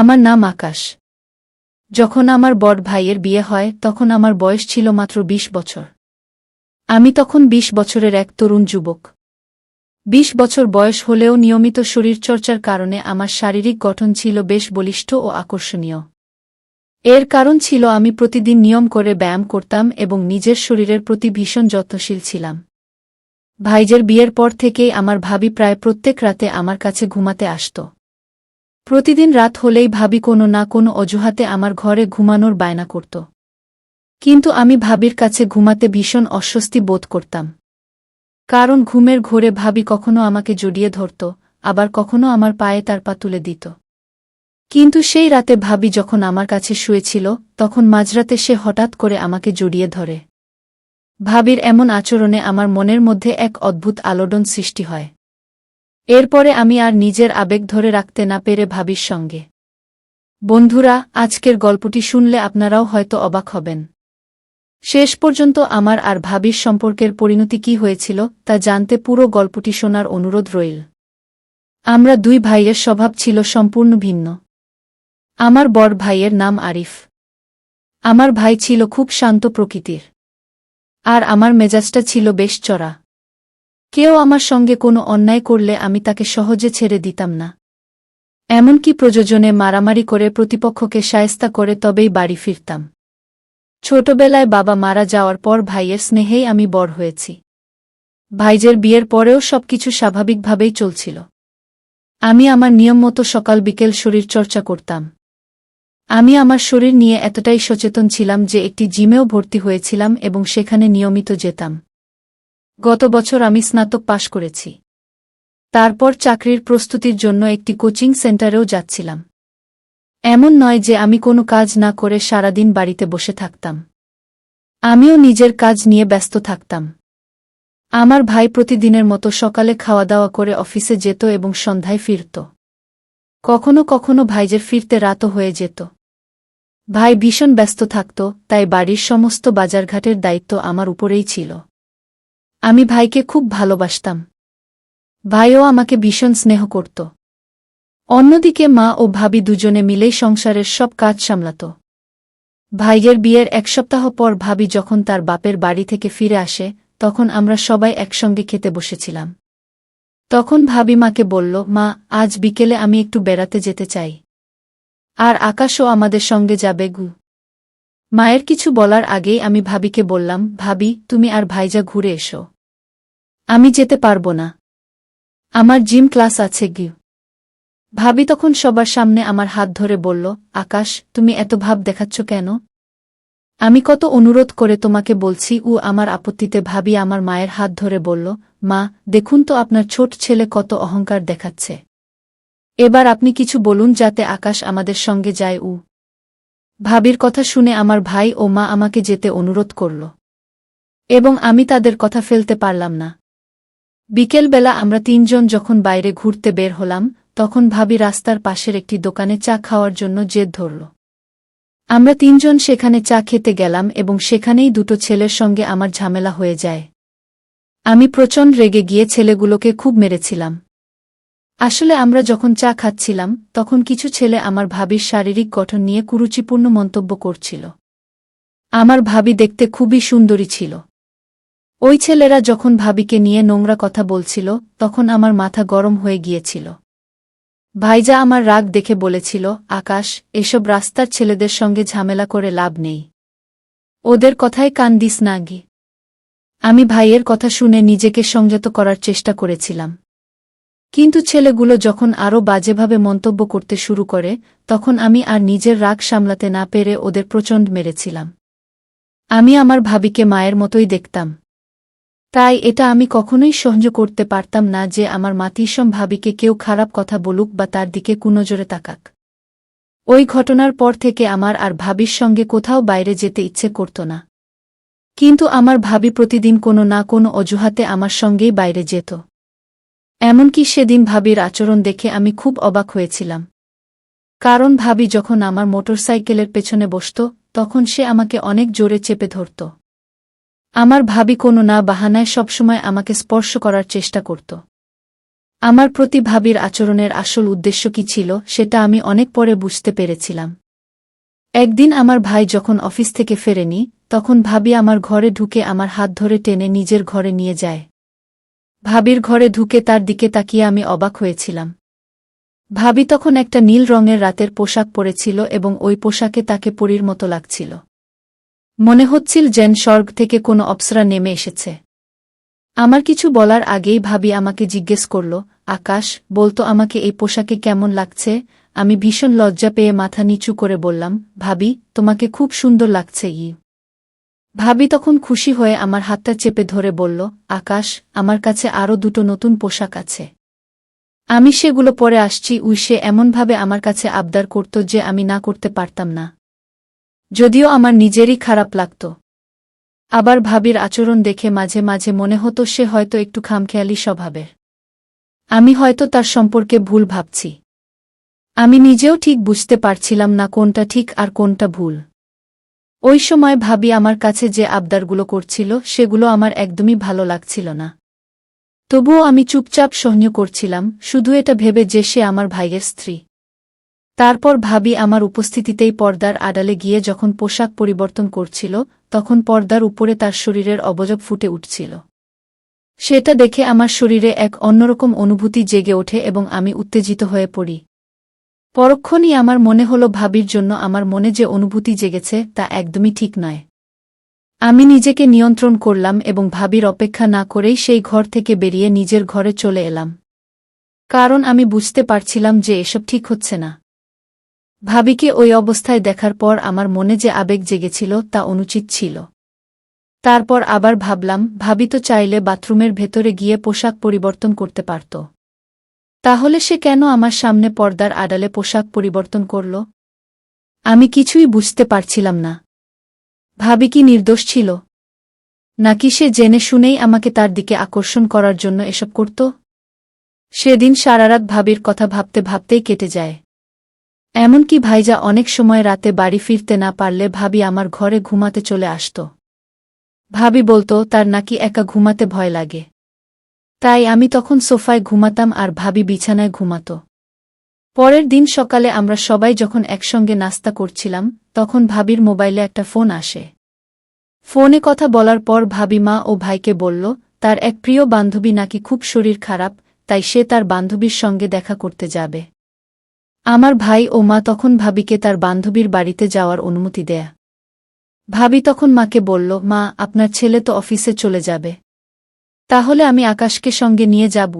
আমার নাম আকাশ। যখন আমার বড় ভাইয়ের বিয়ে হয়, তখন আমার বয়স ছিল মাত্র ২০ বছর। আমি তখন ২০ বছরের এক তরুণ যুবক। ২০ বছর বয়স হলেও নিয়মিত শরীরচর্চার কারণে আমার শারীরিক গঠন ছিল বেশ বলিষ্ঠ ও আকর্ষণীয়। এর কারণ ছিল আমি প্রতিদিন নিয়ম করে ব্যায়াম করতাম এবং নিজের শরীরের প্রতি ভীষণ যত্নশীল ছিলাম। ভাইজের বিয়ের পর থেকেই আমার ভাবি প্রায় প্রত্যেক রাতে আমার কাছে ঘুমাতে আসত। প্রতিদিন রাত হলেই ভাবি কোনো না কোনো অজুহাতে আমার ঘরে ঘুমানোর বায়না করত। কিন্তু আমি ভাবির কাছে ঘুমাতে ভীষণ অস্বস্তি বোধ করতাম। কারণ ঘুমের ঘোরে ভাবি কখনো আমাকে জড়িয়ে ধরত, আবার কখনো আমার পায়ে তার পা তুলে দিত। কিন্তু সেই রাতে ভাবি যখন আমার কাছে শুয়েছিল, তখন মাঝরাতে সে হঠাৎ করে আমাকে জড়িয়ে ধরে। ভাবির এমন আচরণে আমার মনের মধ্যে এক অদ্ভুত আলোড়ন সৃষ্টি হয়। এরপরে আমি আর নিজের আবেগ ধরে রাখতে না পেরে ভাবির সঙ্গে। বন্ধুরা, আজকের গল্পটি শুনলে আপনারাও হয়তো অবাক হবেন। শেষ পর্যন্ত আমার আর ভাবির সম্পর্কের পরিণতি কি হয়েছিল তা জানতে পুরো গল্পটি শোনার অনুরোধ রইল। আমরা দুই ভাইয়ের স্বভাব ছিল সম্পূর্ণ ভিন্ন। আমার বড় ভাইয়ের নাম আরিফ। আমার ভাই ছিল খুব শান্ত প্রকৃতির। আর আমার মেজাজটা ছিল বেশ চড়া। কেউ আমার সঙ্গে কোনো অন্যায় করলে আমি তাকে সহজে ছেড়ে দিতাম না। এমনকি প্রযোজনে মারামারি করে প্রতিপক্ষকে সায়স্তা করে তবেই বাড়ি ফিরতাম। ছোটবেলায় বাবা মারা যাওয়ার পর ভাইয়ের স্নেহেই আমি বড় হয়েছি। ভাইজের বিয়ের পরেও সবকিছু স্বাভাবিকভাবেই চলছিল। আমি আমার নিয়ম মতো সকাল বিকেল শরীরচর্চা করতাম। আমি আমার শরীর নিয়ে এতটাই সচেতন ছিলাম যে একটি জিমেও ভর্তি হয়েছিলাম এবং সেখানে নিয়মিত যেতাম। গত বছর আমি স্নাতক পাশ করেছি। তারপর চাকরির প্রস্তুতির জন্য একটি কোচিং সেন্টারেও যাচ্ছিলাম। এমন নয় যে আমি কোনো কাজ না করে সারাদিন বাড়িতে বসে থাকতাম। আমিও নিজের কাজ নিয়ে ব্যস্ত থাকতাম। আমার ভাই প্রতিদিনের মতো সকালে খাওয়া দাওয়া করে অফিসে যেত এবং সন্ধ্যায় ফিরত। কখনো কখনো ভাইজের ফিরতে রাতও হয়ে যেত। ভাই ভীষণ ব্যস্ত থাকত, তাই বাড়ির সমস্ত বাজারঘাটের দায়িত্ব আমার উপরেই ছিল। আমি ভাইকে খুব ভালোবাসতাম। ভাইও আমাকে ভীষণ স্নেহ করত। অন্যদিকে মা ও ভাবি দুজনে মিলেই সংসারের সব কাজ সামলাত। ভাইয়ের বিয়ের এক সপ্তাহ পর ভাবি যখন তার বাপের বাড়ি থেকে ফিরে আসে, তখন আমরা সবাই একসঙ্গে খেতে বসেছিলাম। তখন ভাবি মাকে বলল, মা, আজ বিকেলে আমি একটু বেড়াতে যেতে চাই। আর আকাশও আমাদের সঙ্গে যাবে গু। মায়ের কিছু বলার আগেই আমি ভাবিকে বললাম, ভাবি, তুমি আর ভাইজা ঘুরে এসো। আমি যেতে পারব না। আমার জিম ক্লাস আছে গিউ ভাবি তখন সবার সামনে আমার হাত ধরে বলল, আকাশ, তুমি এত ভাব দেখাচ্ছ কেন? আমি কত অনুরোধ করে তোমাকে বলছি ও আমার আপত্তিতে ভাবি আমার মায়ের হাত ধরে বলল, মা, দেখুন তো আপনার ছোট ছেলে কত অহংকার দেখাচ্ছে। এবার আপনি কিছু বলুন যাতে আকাশ আমাদের সঙ্গে যায়, উ ভাবির কথা শুনে আমার ভাই ও মা আমাকে যেতে অনুরোধ করল। এবং আমি তাদের কথা ফেলতে পারলাম না। বিকেলবেলা আমরা তিনজন যখন বাইরে ঘুরতে বের হলাম, তখন ভাবি রাস্তার পাশের একটি দোকানে চা খাওয়ার জন্য জেদ ধরল। আমরা তিনজন সেখানে চা খেতে গেলাম এবং সেখানেই দুটো ছেলের সঙ্গে আমার ঝামেলা হয়ে যায়। আমি প্রচণ্ড রেগে গিয়ে ছেলেগুলোকে খুব মেরেছিলাম। আসলে আমরা যখন চা খাচ্ছিলাম, তখন কিছু ছেলে আমার ভাবির শারীরিক গঠন নিয়ে কুরুচিপূর্ণ মন্তব্য করছিল। আমার ভাবি দেখতে খুবই সুন্দরী ছিল। ওই ছেলেরা যখন ভাবিকে নিয়ে নোংরা কথা বলছিল, তখন আমার মাথা গরম হয়ে গিয়েছিল। ভাইজা আমার রাগ দেখে বলেছিল, আকাশ, এসব রাস্তার ছেলেদের সঙ্গে ঝামেলা করে লাভ নেই। ওদের কথায় কান দিস না আমি ভাইয়ের কথা শুনে নিজেকে সংযত করার চেষ্টা করেছিলাম। কিন্তু ছেলেগুলো যখন আরও বাজেভাবে মন্তব্য করতে শুরু করে, তখন আমি আর নিজের রাগ সামলাতে না পেরে ওদের প্রচণ্ড মেরেছিলাম। আমি আমার ভাবিকে মায়ের মতোই দেখতাম। তাই এটা আমি কখনোই সহ্য করতে পারতাম না যে আমার মাতিসম ভাবিকে কেউ খারাপ কথা বলুক বা তার দিকে কুনজরে তাকাক। ওই ঘটনার পর থেকে আমার আর ভাবির সঙ্গে কোথাও বাইরে যেতে ইচ্ছে করত না। কিন্তু আমার ভাবি প্রতিদিন কোনো না কোনো অজুহাতে আমার সঙ্গেই বাইরে যেত। এমনকি সেদিন ভাবির আচরণ দেখে আমি খুব অবাক হয়েছিলাম। কারণ ভাবি যখন আমার মোটরসাইকেলের পেছনে বসত, তখন সে আমাকে অনেক জোরে চেপে ধরত। আমার ভাবি কোনো না বাহানায় সবসময় আমাকে স্পর্শ করার চেষ্টা করত। আমার প্রতি ভাবির আচরণের আসল উদ্দেশ্য কি ছিল, সেটা আমি অনেক পরে বুঝতে পেরেছিলাম। একদিন আমার ভাই যখন অফিস থেকে ফেরেনি, তখন ভাবি আমার ঘরে ঢুকে আমার হাত ধরে টেনে নিজের ঘরে নিয়ে যায়। ভাবির ঘরে ঢুকে তার দিকে তাকিয়ে আমি অবাক হয়েছিলাম। ভাবি তখন একটা নীল রঙের রাতের পোশাক পরেছিল এবং ওই পোশাকে তাকে পরীর মতো লাগছিল। মনে হচ্ছিল যেন স্বর্গ থেকে কোনো অপ্সরা নেমে এসেছে। আমার কিছু বলার আগেই ভাবি আমাকে জিজ্ঞেস করল, আকাশ, বলতো আমাকে এই পোশাকে কেমন লাগছে? আমি ভীষণ লজ্জা পেয়ে মাথা নিচু করে বললাম, ভাবি, তোমাকে খুব সুন্দর লাগছে ই ভাবি তখন খুশি হয়ে আমার হাতটা চেপে ধরে বলল, আকাশ, আমার কাছে আরও দুটো নতুন পোশাক আছে। আমি সেগুলো পরে আসছি, উই সে এমনভাবে আমার কাছে আবদার করত যে আমি না করতে পারতাম না। যদিও আমার নিজেরই খারাপ লাগত। আবার ভাবির আচরণ দেখে মাঝে মাঝে মনে হতো সে হয়তো একটু খামখেয়ালি স্বভাবের। আমি হয়তো তার সম্পর্কে ভুল ভাবছি। আমি নিজেও ঠিক বুঝতে পারছিলাম না কোনটা ঠিক আর কোনটা ভুল। ওই সময় ভাবি আমার কাছে যে আবদারগুলো করছিল, সেগুলো আমার একদমই ভালো লাগছিল না। তবুও আমি চুপচাপ সহ্য করছিলাম, শুধু এটা ভেবে যে সে আমার ভাইয়ের স্ত্রী। তারপর ভাবি আমার উপস্থিতিতেই পর্দার আড়ালে গিয়ে যখন পোশাক পরিবর্তন করছিল, তখন পর্দার উপরে তার শরীরের অবজব ফুটে উঠছিল। সেটা দেখে আমার শরীরে এক অন্যরকম অনুভূতি জেগে ওঠে এবং আমি উত্তেজিত হয়ে পড়ি। পরক্ষণই আমার মনে হল ভাবির জন্য আমার মনে যে অনুভূতি জেগেছে তা একদমই ঠিক নয়। আমি নিজেকে নিয়ন্ত্রণ করলাম এবং ভাবির অপেক্ষা না করেই সেই ঘর থেকে বেরিয়ে নিজের ঘরে চলে এলাম। কারণ আমি বুঝতে পারছিলাম যে এসব ঠিক হচ্ছে না। ভাবিকে ওই অবস্থায় দেখার পর আমার মনে যে আবেগ জেগেছিল তা অনুচিত ছিল। তারপর আবার ভাবলাম, ভাবি তো চাইলে বাথরুমের ভেতরে গিয়ে পোশাক পরিবর্তন করতে পারত। তাহলে সে কেন আমার সামনে পর্দার আড়ালে পোশাক পরিবর্তন করল? আমি কিছুই বুঝতে পারছিলাম না। ভাবি কি নির্দোষ ছিল? নাকি সে জেনে শুনেই আমাকে তার দিকে আকর্ষণ করার জন্য এসব করত? সেদিন সারারাত ভাবির কথা ভাবতে ভাবতেই কেটে যায়। এমনকি ভাইজা অনেক সময় রাতে বাড়ি ফিরতে না পারলে ভাবি আমার ঘরে ঘুমাতে চলে আসত। ভাবি বলতো, তার নাকি একা ঘুমাতে ভয় লাগে। তাই আমি তখন সোফায় ঘুমাতাম আর ভাবি বিছানায় ঘুমাত। পরের দিন সকালে আমরা সবাই যখন একসঙ্গে নাস্তা করছিলাম, তখন ভাবির মোবাইলে একটা ফোন আসে। ফোনে কথা বলার পর ভাবি মা ও ভাইকে বলল, তার এক প্রিয় বান্ধবী নাকি খুব শরীর খারাপ, তাই সে তার বান্ধবীর সঙ্গে দেখা করতে যাবে। আমার ভাই ও মা তখন ভাবিকে তার বান্ধবীর বাড়িতে যাওয়ার অনুমতি দেয়া। ভাবি তখন মাকে বলল, মা, আপনার ছেলে তো অফিসে চলে যাবে। তাহলে আমি আকাশকে সঙ্গে নিয়ে যাব।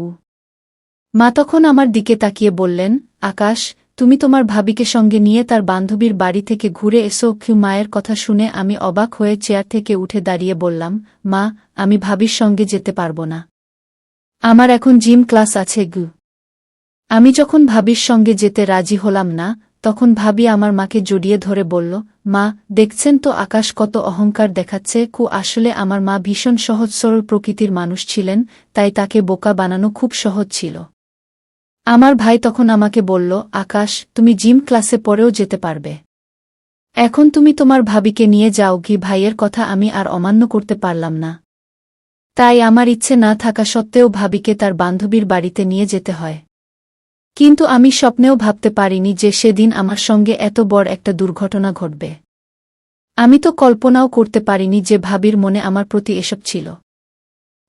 মা তখন আমার দিকে তাকিয়ে বললেন, আকাশ, তুমি তোমার ভাবিকে সঙ্গে নিয়ে তার বান্ধবীর বাড়ি থেকে ঘুরে এসো কিউ মায়ের কথা শুনে আমি অবাক হয়ে চেয়ার থেকে উঠে দাঁড়িয়ে বললাম, মা, আমি ভাবির সঙ্গে যেতে পারব না। আমার এখন জিম ক্লাস আছে, গু। আমি যখন ভাবির সঙ্গে যেতে রাজি হলাম না তখন ভাবি আমার মাকে জড়িয়ে ধরে বলল, মা, দেখছেন তো আকাশ কত অহংকার দেখাচ্ছে, কু আসলে আমার মা ভীষণ সহজ সরল প্রকৃতির মানুষ ছিলেন, তাই তাকে বোকা বানানো খুব সহজ ছিল। আমার ভাই তখন আমাকে বলল, আকাশ, তুমি জিম ক্লাসে পরেও যেতে পারবে। এখন তুমি তোমার ভাবিকে নিয়ে যাও গি ভাইয়ের কথা আমি আর অমান্য করতে পারলাম না। তাই আমার ইচ্ছে না থাকা সত্ত্বেও ভাবিকে তার বান্ধবীর বাড়িতে নিয়ে যেতে হয়। কিন্তু আমি স্বপ্নেও ভাবতে পারিনি যে সেদিন আমার সঙ্গে এত বড় একটা দুর্ঘটনা ঘটবে। আমি তো কল্পনাও করতে পারিনি যে ভাবির মনে আমার প্রতি এসব ছিল।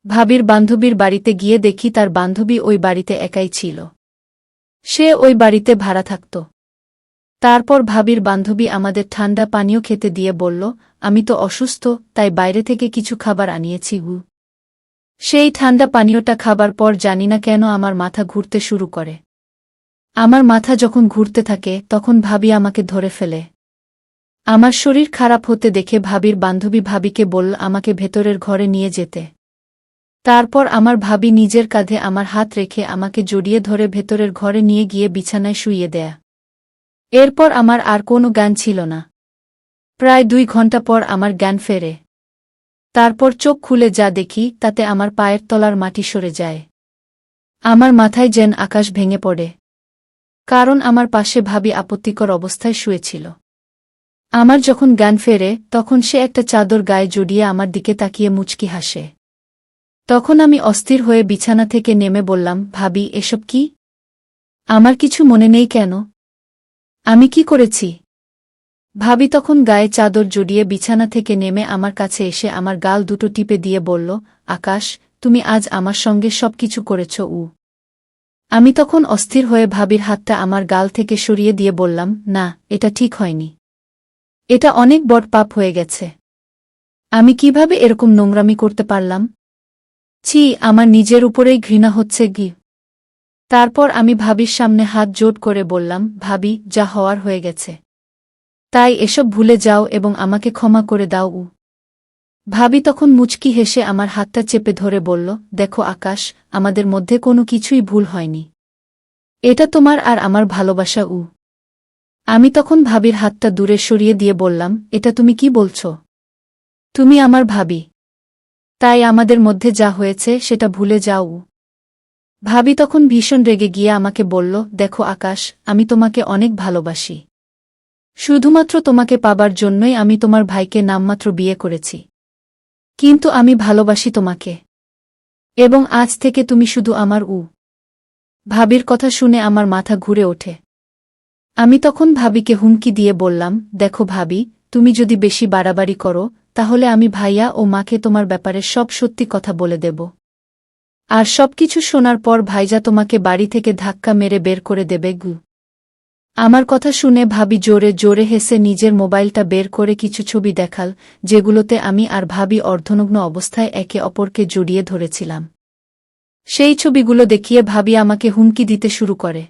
ভাবির বান্ধবীর বাড়িতে গিয়ে দেখি তার বান্ধবী ওই বাড়িতে একাই ছিল। সে ওই বাড়িতে ভাড়া থাকত। তারপর ভাবির বান্ধবী আমাদের ঠান্ডা পানীয় খেতে দিয়ে বলল, আমি তো অসুস্থ, তাই বাইরে থেকে কিছু খাবার আনিয়েছি গু। সেই ঠান্ডা পানীয়টা খাবার পর জানি না কেন আমার মাথা ঘুরতে শুরু করে। আমার মাথা যখন ঘুরতে থাকে, তখন ভাবি আমাকে ধরে ফেলে। আমার শরীর খারাপ হতে দেখে ভাবির বান্ধবী ভাবিকে বলল আমাকে ভেতরের ঘরে নিয়ে যেতে। তারপর আমার ভাবি নিজের কাঁধে আমার হাত রেখে আমাকে জড়িয়ে ধরে ভেতরের ঘরে নিয়ে গিয়ে বিছানায় শুইয়ে দেয়া। এরপর আমার আর কোনো জ্ঞান ছিল না। প্রায় দুই ঘণ্টা পর আমার জ্ঞান ফেরে। তারপর চোখ খুলে যা দেখি, তাতে আমার পায়ের তলার মাটি সরে যায়। আমার মাথায় যেন আকাশ ভেঙে পড়ে। কারণ আমার পাশে ভাবি আপত্তিকর অবস্থায় শুয়েছিল। আমার যখন জ্ঞান ফেরে, তখন সে একটা চাদর গায়ে জড়িয়ে আমার দিকে তাকিয়ে মুচকি হাসে। তখন আমি অস্থির হয়ে বিছানা থেকে নেমে বললাম, ভাবি, এসব কি? আমার কিছু মনে নেই কেন? আমি কি করেছি? ভাবি তখন গায়ে চাদর জড়িয়ে বিছানা থেকে নেমে আমার কাছে এসে আমার গাল দুটো টিপে দিয়ে বলল, আকাশ, তুমি আজ আমার সঙ্গে সব কিছু করেছ, উ। আমি তখন অস্থির হয়ে ভাবির হাতটা আমার গাল থেকে সরিয়ে দিয়ে বললাম, না, এটা ঠিক হয়নি। এটা অনেক বড় পাপ হয়ে গেছে। আমি কীভাবে এরকম নোংরামি করতে পারলাম? ছি, আমার নিজের উপরেই ঘৃণা হচ্ছে, গি। তারপর আমি ভাবির সামনে হাত জোট করে বললাম, ভাবি, যা হওয়ার হয়ে গেছে। তাই এসব ভুলে যাও এবং আমাকে ক্ষমা করে দাও, উ। ভাবি তখন মুচকি হেসে আমার হাতটা চেপে ধরে বলল, দেখো আকাশ, আমাদের মধ্যে কোনো কিছুই ভুল হয়নি। এটা তোমার আর আমার ভালোবাসা, উ। আমি তখন ভাবির হাতটা দূরে সরিয়ে দিয়ে বললাম, এটা তুমি কি বলছ? তুমি আমার ভাবি। তাই আমাদের মধ্যে যা হয়েছে সেটা ভুলে যাও। ভাবি তখন ভীষণ রেগে গিয়ে আমাকে বলল, দেখো আকাশ, আমি তোমাকে অনেক ভালোবাসি। শুধুমাত্র তোমাকে পাবার জন্যই আমি তোমার ভাইকে নামমাত্র বিয়ে করেছি। কিন্তু আমি ভালোবাসি তোমাকে। এবং আজ থেকে তুমি শুধু আমার উ। ভাবির কথা শুনে আমার মাথা ঘুরে ওঠে। আমি তখন ভাবিকে হুমকি দিয়ে বললাম, দেখো ভাবি, তুমি যদি বেশি বাড়াবাড়ি করো, তাহলে আমি ভাইয়া ও মাকে তোমার ব্যাপারে সব সত্যি কথা বলে দেব। আর সবকিছু শোনার পর ভাইজা তোমাকে বাড়ি থেকে ধাক্কা মেরে বের করে দেবে গু। আমার কথা শুনে ভাবি জোরে জোরে হেসে নিজের মোবাইলটা বের করে কিছু ছবি দেখাল, যেগুলোতে আমি আর ভাবি অর্ধনগ্ন অবস্থায় একে অপরকে জড়িয়ে ধরেছিলাম। সেই ছবিগুলো দেখিয়ে ভাবি আমাকে হুমকি দিতে শুরু করে।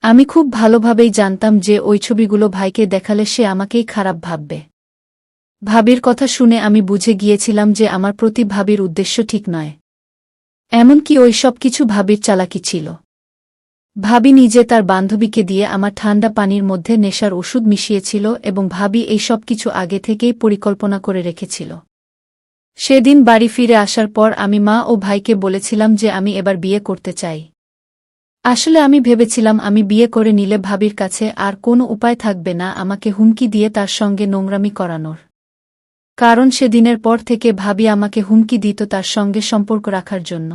আমি খুব ভালোভাবেই জানতাম যে ওই ছবিগুলো ভাইকে দেখালে সে আমাকেই খারাপ ভাববে। ভাবির কথা শুনে আমি বুঝে গিয়েছিলাম যে আমার প্রতি ভাবির উদ্দেশ্য ঠিক নয়। এমনকি ওই সব কিছু ভাবির চালাকি ছিল। ভাবি নিজে তার বান্ধবীকে দিয়ে আমার ঠান্ডা পানির মধ্যে নেশার ওষুধ মিশিয়েছিল এবং ভাবি এই সব কিছু আগে থেকেই পরিকল্পনা করে রেখেছিল। সেদিন বাড়ি ফিরে আসার পর আমি মা ও ভাইকে বলেছিলাম যে আমি এবার বিয়ে করতে চাই। আসলে আমি ভেবেছিলাম আমি বিয়ে করে নিলে ভাবির কাছে আর কোনো উপায় থাকবে না আমাকে হুমকি দিয়ে তার সঙ্গে নোংরামি করানোর। কারণ সেদিনের পর থেকে ভাবি আমাকে হুমকি দিত তার সঙ্গে সম্পর্ক রাখার জন্য।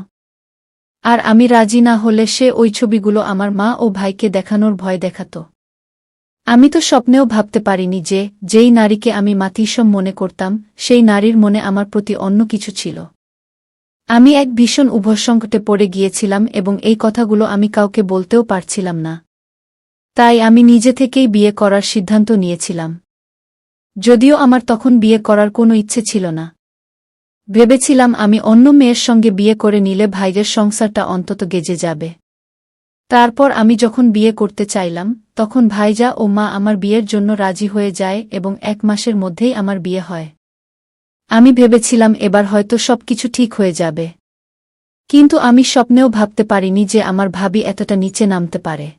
আর আমি রাজি না হলে সে ওই ছবিগুলো আমার মা ও ভাইকে দেখানোর ভয় দেখাত। আমি তো স্বপ্নেও ভাবতে পারিনি যে, যেই নারীকে আমি মাতিসম মনে করতাম, সেই নারীর মনে আমার প্রতি অন্য কিছু ছিল। আমি এক ভীষণ উভয়সংকটে পড়ে গিয়েছিলাম এবং এই কথাগুলো আমি কাউকে বলতেও পারছিলাম না। তাই আমি নিজে থেকেই বিয়ে করার সিদ্ধান্ত নিয়েছিলাম। যদিও আমার তখন বিয়ে করার কোনো ইচ্ছে ছিল না। ভেবেছিলাম আমি অন্য মেয়ের সঙ্গে বিয়ে করে নিলে ভাইয়ের সংসারটা অন্তত গেজে যাবে। তারপর আমি যখন বিয়ে করতে চাইলাম, তখন ভাইজা ও মা আমার বিয়ের জন্য রাজি হয়ে যায় এবং এক মাসের মধ্যেই আমার বিয়ে হয়। আমি ভেবেছিলাম এবার হয়তো সবকিছু ঠিক হয়ে যাবে। কিন্তু আমি স্বপ্নেও ভাবতে পারিনি যে আমার ভাবি এতটা নিচে নামতে পারে।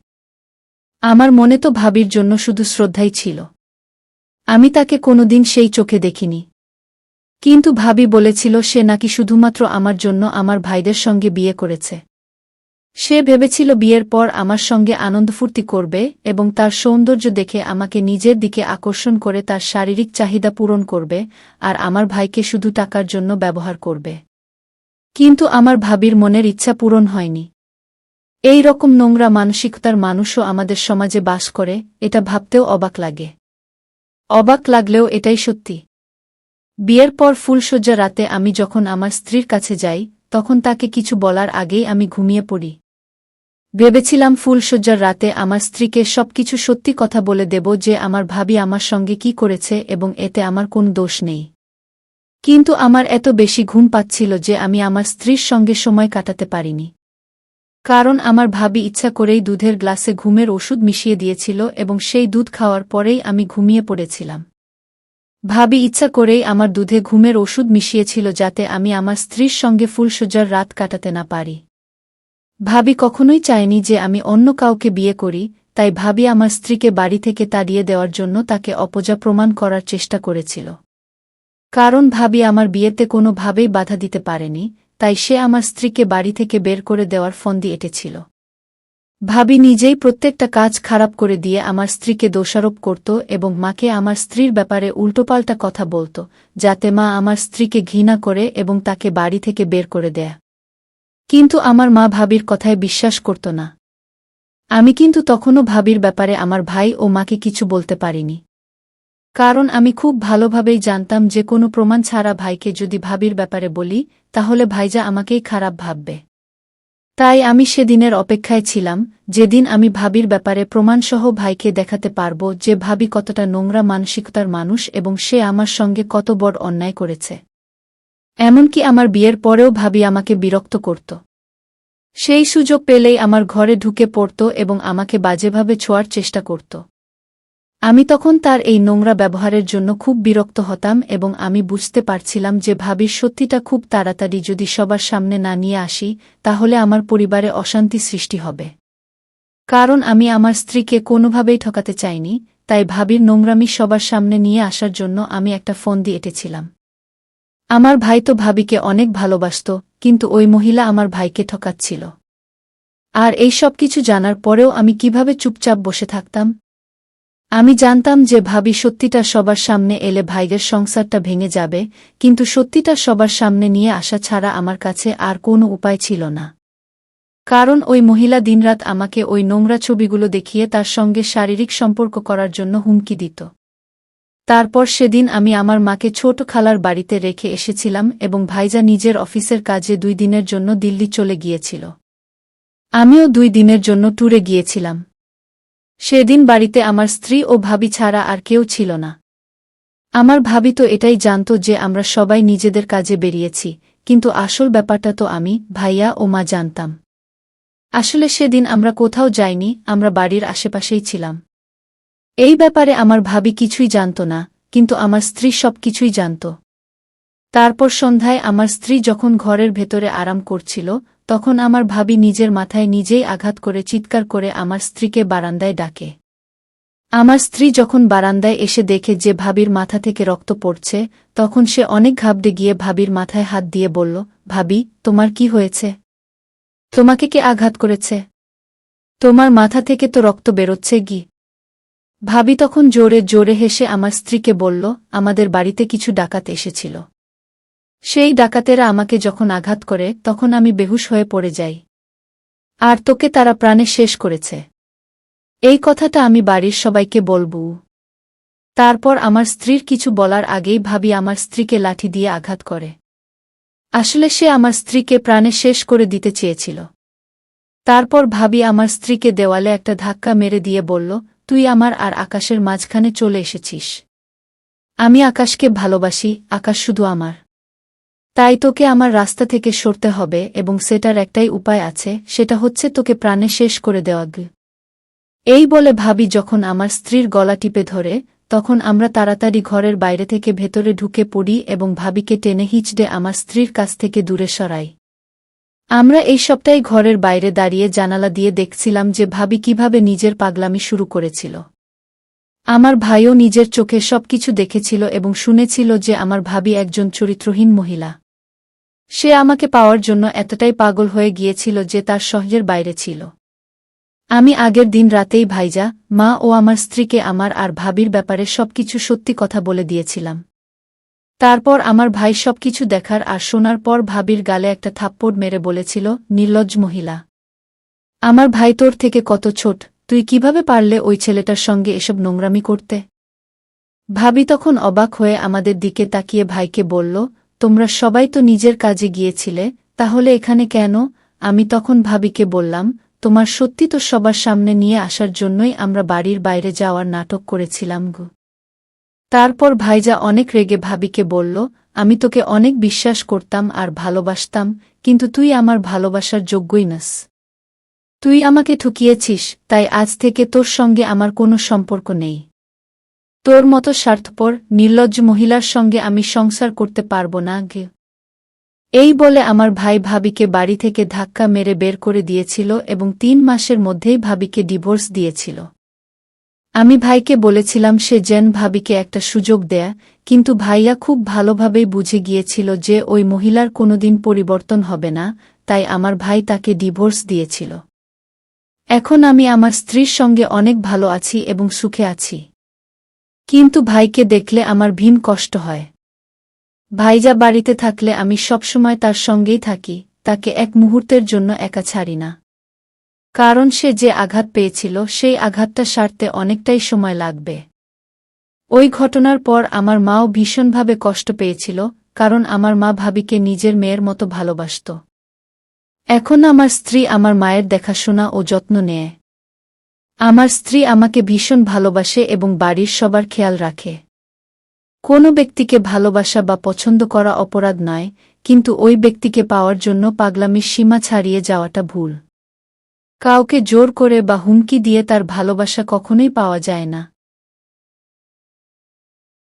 আমার মনে তো ভাবির জন্য শুধু শ্রদ্ধাই ছিল। আমি তাকে কোনোদিন সেই চোখে দেখিনি। কিন্তু ভাবি বলেছিল সে নাকি শুধুমাত্র আমার জন্য আমার ভাইদের সঙ্গে বিয়ে করেছে। সে ভেবেছিল বিয়ের পর আমার সঙ্গে আনন্দ ফুর্তি করবে এবং তার সৌন্দর্য দেখে আমাকে নিজের দিকে আকর্ষণ করে তার শারীরিক চাহিদা পূরণ করবে আর আমার ভাইকে শুধু টাকার জন্য ব্যবহার করবে। কিন্তু আমার ভাবির মনের ইচ্ছা পূরণ হয়নি। এই রকম নোংরা মানসিকতার মানুষও আমাদের সমাজে বাস করে, এটা ভাবতেও অবাক লাগে। অবাক লাগলেও এটাই সত্যি। বিয়ের পর ফুলশয্যা রাতে আমি যখন আমার স্ত্রীর কাছে যাই, তখন তাকে কিছু বলার আগেই আমি ঘুমিয়ে পড়ি। ভেবেছিলাম ফুলশয্যার রাতে আমার স্ত্রীকে সবকিছু সত্যি কথা বলে দেব যে আমার ভাবি আমার সঙ্গে কি করেছে এবং এতে আমার কোন দোষ নেই। কিন্তু আমার এত বেশি ঘুম পাচ্ছিল যে আমি আমার স্ত্রীর সঙ্গে সময় কাটাতে পারিনি। কারণ আমার ভাবি ইচ্ছা করেই দুধের গ্লাসে ঘুমের ওষুধ মিশিয়ে দিয়েছিল এবং সেই দুধ খাওয়ার পরেই আমি ঘুমিয়ে পড়েছিলাম। ভাবি ইচ্ছা করেই আমার দুধে ঘুমের ওষুধ মিশিয়েছিল যাতে আমি আমার স্ত্রীর সঙ্গে ফুলসজ্জার রাত কাটাতে না পারি। ভাবি কখনোই চায়নি যে আমি অন্য কাউকে বিয়ে করি, তাই ভাবি আমার স্ত্রীকে বাড়ি থেকে তাড়িয়ে দেওয়ার জন্য তাকে অপজা প্রমাণ করার চেষ্টা করেছিল। কারণ ভাবি আমার বিয়েতে কোনোভাবেই বাধা দিতে পারেনি, তাই সে আমার স্ত্রীকে বাড়ি থেকে বের করে দেওয়ার ফন্দি এটেছিল। ভাবি নিজেই প্রত্যেকটা কাজ খারাপ করে দিয়ে আমার স্ত্রীকে দোষারোপ করত এবং মাকে আমার স্ত্রীর ব্যাপারে উল্টোপাল্টা কথা বলত, যাতে মা আমার স্ত্রীকে ঘৃণা করে এবং তাকে বাড়ি থেকে বের করে দেয়া। কিন্তু আমার মা ভাবির কথায় বিশ্বাস করত না। আমি কিন্তু তখনও ভাবির ব্যাপারে আমার ভাই ও মাকে কিছু বলতে পারিনি। কারণ আমি খুব ভালোভাবেই জানতাম যে কোনো প্রমাণ ছাড়া ভাইকে যদি ভাবির ব্যাপারে বলি, তাহলে ভাইজা আমাকেই খারাপ ভাববে। তাই আমি সেদিনের অপেক্ষায় ছিলাম, যেদিন আমি ভাবির ব্যাপারে প্রমাণসহ ভাইকে দেখাতে পারব যে ভাবি কতটা নোংরা মানসিকতার মানুষ এবং সে আমার সঙ্গে কত বড় অন্যায় করেছে। এমনকি আমার বিয়ের পরেও ভাবি আমাকে বিরক্ত করত। সেই সুযোগ পেলেই আমার ঘরে ঢুকে পড়ত এবং আমাকে বাজেভাবে ছোঁয়ার চেষ্টা করত। আমি তখন তার এই নোংরা ব্যবহারের জন্য খুব বিরক্ত হতাম এবং আমি বুঝতে পারছিলাম যে ভাবির সত্যিটা খুব তাড়াতাড়ি যদি সবার সামনে না নিয়ে আসি, তাহলে আমার পরিবারে অশান্তি সৃষ্টি হবে। কারণ আমি আমার স্ত্রীকে কোনোভাবেই ঠকাতে চাইনি, তাই ভাবির নোংরামি সবার সামনে নিয়ে আসার জন্য আমি একটা ফোন দিয়ে এটেছিলাম। আমার ভাই তো ভাবিকে অনেক ভালোবাসত, কিন্তু ওই মহিলা আমার ভাইকে ঠকাচ্ছিল। আর এই সব কিছু জানার পরেও আমি কীভাবে চুপচাপ বসে থাকতাম আমি জানতাম যে ভাবি সত্যিটা সবার সামনে এলে ভাইয়ের সংসারটা ভেঙে যাবে, কিন্তু সত্যিটা সবার সামনে নিয়ে আসা ছাড়া আমার কাছে আর কোনো উপায় ছিল না। কারণ ওই মহিলা দিনরাত আমাকে ওই নোংরা ছবিগুলো দেখিয়ে তার সঙ্গে শারীরিক সম্পর্ক করার জন্য হুমকি দিত। তারপর সেদিন আমি আমার মাকে ছোট খালার বাড়িতে রেখে এসেছিলাম এবং ভাইজা নিজের অফিসের কাজে দুই দিনের জন্য দিল্লি চলে গিয়েছিল। আমিও দুই দিনের জন্য ট্যুরে গিয়েছিলাম। সেদিন বাড়িতে আমার স্ত্রী ও ভাবি ছাড়া আর কেউ ছিল না। আমার ভাবি তো এটাই জানত যে আমরা সবাই নিজেদের কাজে বেরিয়েছি, কিন্তু আসল ব্যাপারটা তো আমি, ভাইয়া ও মা জানতাম। আসলে সেদিন আমরা কোথাও যাইনি, আমরা বাড়ির আশেপাশেই ছিলাম। এই ব্যাপারে আমার ভাবি কিছুই জানত না, কিন্তু আমার স্ত্রী সব কিছুই জানত। তারপর সন্ধ্যায় আমার স্ত্রী যখন ঘরের ভেতরে আরাম করছিল তখন আমার ভাবি নিজের মাথায় নিজেই আঘাত করে চিৎকার করে আমার স্ত্রীকে বারান্দায় ডাকে। আমার স্ত্রী যখন বারান্দায় এসে দেখে যে ভাবির মাথা থেকে রক্ত পড়ছে, তখন সে অনেক ঘাবড়ে গিয়ে ভাবির মাথায় হাত দিয়ে বলল, ভাবি, তোমার কি হয়েছে? তোমাকে কে আঘাত করেছে? তোমার মাথা থেকে তো রক্ত বেরোচ্ছে গি ভাবি তখন জোরে জোরে হেসে আমার স্ত্রীকে বলল, আমাদের বাড়িতে কিছু ডাকাত এসেছিল। সেই ডাকাতেরা আমাকে যখন আঘাত করে, তখন আমি বেহুশ হয়ে পড়ে যাই। আর তোকে তারা প্রাণে শেষ করেছে। এই কথাটা আমি বাড়ির সবাইকে বলব। তারপর আমার স্ত্রীর কিছু বলার আগেই ভাবি আমার স্ত্রীকে লাঠি দিয়ে আঘাত করে। আসলে সে আমার স্ত্রীকে প্রাণে শেষ করে দিতে চেয়েছিল। তারপর ভাবি আমার স্ত্রীকে দেওয়ালে একটা ধাক্কা মেরে দিয়ে বলল, তুই আমার আর আকাশের মাঝখানে চলে এসেছিস। আমি আকাশকে ভালোবাসি, আকাশ শুধু আমার। তাই তোকে আমার রাস্তা থেকে সরতে হবে এবং সেটার একটাই উপায় আছে, সেটা হচ্ছে তোকে প্রাণে শেষ করে দেওয়া এই বলে ভাবি যখন আমার স্ত্রীর গলা টিপে ধরে, তখন আমরা তাড়াতাড়ি ঘরের বাইরে থেকে ভেতরে ঢুকে পড়ি এবং ভাবিকে টেনে হিচড়ে আমার স্ত্রীর কাছ থেকে দূরে সরাই। আমরা এই সপ্তাহে ঘরের বাইরে দাঁড়িয়ে জানালা দিয়ে দেখছিলাম যে ভাবি কীভাবে নিজের পাগলামি শুরু করেছিল। আমার ভাইও নিজের চোখে সবকিছু দেখেছিল এবং শুনেছিল যে আমার ভাবি একজন চরিত্রহীন মহিলা। সে আমাকে পাওয়ার জন্য এতটাই পাগল হয়ে গিয়েছিল যে তার সহজের বাইরে ছিল। আমি আগের দিন রাতেই ভাইজা, মা ও আমার স্ত্রীকে আমার আর ভাবির ব্যাপারে সবকিছু সত্যি কথা বলে দিয়েছিলাম। তারপর আমার ভাই সবকিছু দেখার আর শোনার পর ভাবির গালে একটা থাপ্পড় মেরে বলেছিল, নির্লজ্জ মহিলা। আমার ভাই তোর থেকে কত ছোট, তুই কীভাবে পারলে ওই ছেলেটার সঙ্গে এসব নোংরামি করতে? ভাবি তখন অবাক হয়ে আমাদের দিকে তাকিয়ে ভাইকে বলল তোমরা সবাই তো নিজের কাজে গিয়েছিলে, তাহলে এখানে কেন? আমি তখন ভাবিকে বললাম, তোমার সত্যি তো সবার সামনে নিয়ে আসার জন্যই আমরা বাড়ির বাইরে যাওয়ার নাটক করেছিলাম গু। তারপর ভাইজা অনেক রেগে ভাবিকে বলল, আমি তোকে অনেক বিশ্বাস করতাম আর ভালোবাসতাম, কিন্তু তুই আমার ভালোবাসার যোগ্যই নাস। তুই আমাকে ঠুকিয়েছিস, তাই আজ থেকে তোর সঙ্গে আমার কোনো সম্পর্ক নেই। তোর মতো স্বার্থপর, নির্লজ্জ মহিলার সঙ্গে আমি সংসার করতে পারব না, গে। এই বলে আমার ভাই ভাবিকে বাড়ি থেকে ধাক্কা মেরে বের করে দিয়েছিল এবং তিন মাসের মধ্যেই ভাবিকে ডিভোর্স দিয়েছিল। আমি ভাইকে বলেছিলাম সে যেন ভাবিকে একটা সুযোগ দেয়া, কিন্তু ভাইয়া খুব ভালোভাবেই বুঝে গিয়েছিল যে ওই মহিলার কোনোদিন পরিবর্তন হবে না, তাই আমার ভাই তাকে ডিভোর্স দিয়েছিল। এখন আমি আমার স্ত্রীর সঙ্গে অনেক ভালো আছি এবং সুখে আছি। কিন্তু ভাইকে দেখলে আমার ভীম কষ্ট হয়। ভাইজা বাড়িতে থাকলে আমি সবসময় তার সঙ্গেই থাকি, তাকে এক মুহূর্তের জন্য একা ছাড়ি না। কারণ সে যে আঘাত পেয়েছিল, সেই আঘাতটা সারতে অনেকটাই সময় লাগবে। ওই ঘটনার পর আমার মাও ভীষণভাবে কষ্ট পেয়েছিল, কারণ আমার মা ভাবিকে নিজের মেয়ের মতো ভালোবাসত। এখন আমার স্ত্রী আমার মায়ের দেখাশোনা ও যত্ন নেয়। আমার স্ত্রী আমাকে ভীষণ ভালোবাসে এবং বাড়ির সবার খেয়াল রাখে। কোনো ব্যক্তিকে ভালোবাসা বা পছন্দ করা অপরাধ নয়, কিন্তু ওই ব্যক্তিকে পাওয়ার জন্য পাগলামির সীমা ছাড়িয়ে যাওয়াটা ভুল। কাউকে জোর করে বা হুমকি দিয়ে তার ভালোবাসা কখনোই পাওয়া যায় না।